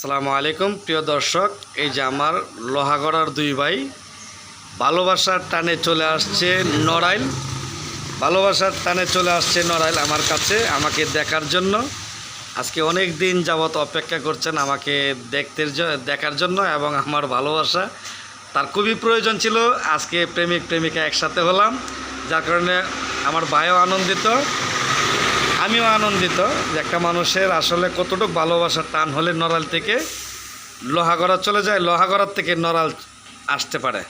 সালামু আলাইকুম, প্রিয় দর্শক। এই যে আমার লোহাগড়ার দুই ভাই, ভালোবাসার টানে চলে আসছে নড়াইল। ভালোবাসার টানে চলে আসছে নড়াইল আমার কাছে, আমাকে দেখার জন্য। আজকে অনেক দিন যাবত অপেক্ষা করছেন আমাকে দেখতে দেখার জন্য এবং আমার ভালোবাসা তার খুবই প্রয়োজন ছিল। আজকে প্রেমিক, প্রেমিকা একসাথে হলাম। যার কারণে আমার ভাইও আনন্দিত। আমিও আনন্দিত যে একটা মানুষের আসলে কতটুকু ভালোবাসার টান হলে নড়াল থেকে লোহাগড়া চলে যায় লোহাগড়ার থেকে নড়াল আসতে পারে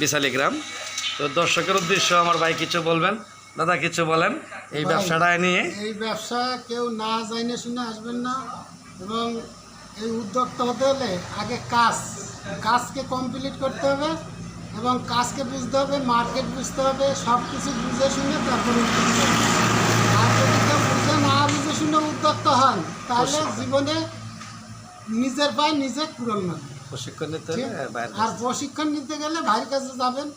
বিশালী গ্রাম। তো দর্শকের উদ্দেশ্য আমার ভাই কিছু বলবেন দাদা কিছু বলেন এই ব্যবসাটা নিয়ে। এই ব্যবসা কেউ না জানে শুনে আসবেন না এবং এই উদ্যোক্তা হতে হলে আগে কাজ কাজকে কমপ্লিট করতে হবে এবং কাজকে বুঝতে হবে মার্কেট বুঝতে হবে সব কিছু বুঝে শুনে তারপরে উদ্যোক্তা হবে। আর যদি কেউ বুঝে না বুঝে শুনে উদ্যোক্তা হন তাহলে জীবনে নিজের পায়ে নিজে পূরণ হবে প্রশিক্ষণ নিতে? আর প্রশিক্ষণ নিতে গেলে ভাইয়ের কাছে যাবেন।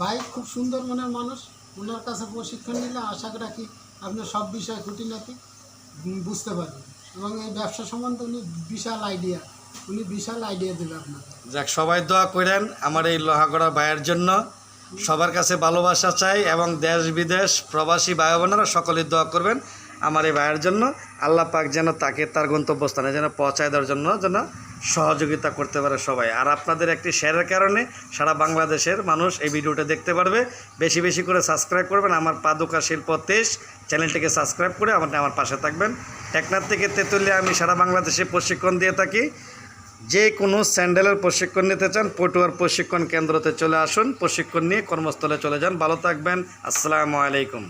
ভাই খুব সুন্দর মনের মানুষ। ওনার কাছে প্রশিক্ষণ নিলে আশা রাখি আপনি সব বিষয় খুঁটিনাটি বুঝতে পারবেন। এবং এই ব্যবসা সম্বন্ধে উনি বিশাল আইডিয়া উনি বিশাল আইডিয়া দেবে আপনাকে। যাক সবাই দোয়া করেন আমার এই লোহাগড়া ভাইয়ের জন্য। সবার কাছে ভালোবাসা চাই এবং দেশ বিদেশ প্রবাসী ভাই বোনেরা সকলে দোয়া করবেন। আমার এই ভাইয়ের জন্য আল্লাহ পাক যেন তাকে তার গন্তব্যস্থানে যেন পৌঁছায় দেওয়ার জন্য যেন সহযোগিতা করতে পারে সবাই। আর আপনাদের একটি শেয়ারের কারণে সারা বাংলাদেশের মানুষ এই ভিডিওটা দেখতে পারবে। বেশি বেশি করে সাবস্ক্রাইব করবেন। আমার পাদুকা শিল্প তেজ চ্যানেলটিকে সাবস্ক্রাইব করে আমার আমার পাশে থাকবেন। টেকনার থেকে তেঁতুলিয়া আমি সারা বাংলাদেশে প্রশিক্ষণ দিয়ে থাকি। যে কোনো স্যান্ডেলের প্রশিক্ষণ নিতে চান, পটুয়ার প্রশিক্ষণ কেন্দ্রতে চলে আসুন। প্রশিক্ষণ নিয়ে কর্মস্থলে চলে যান। ভালো থাকবেন। আসসালামু আলাইকুম।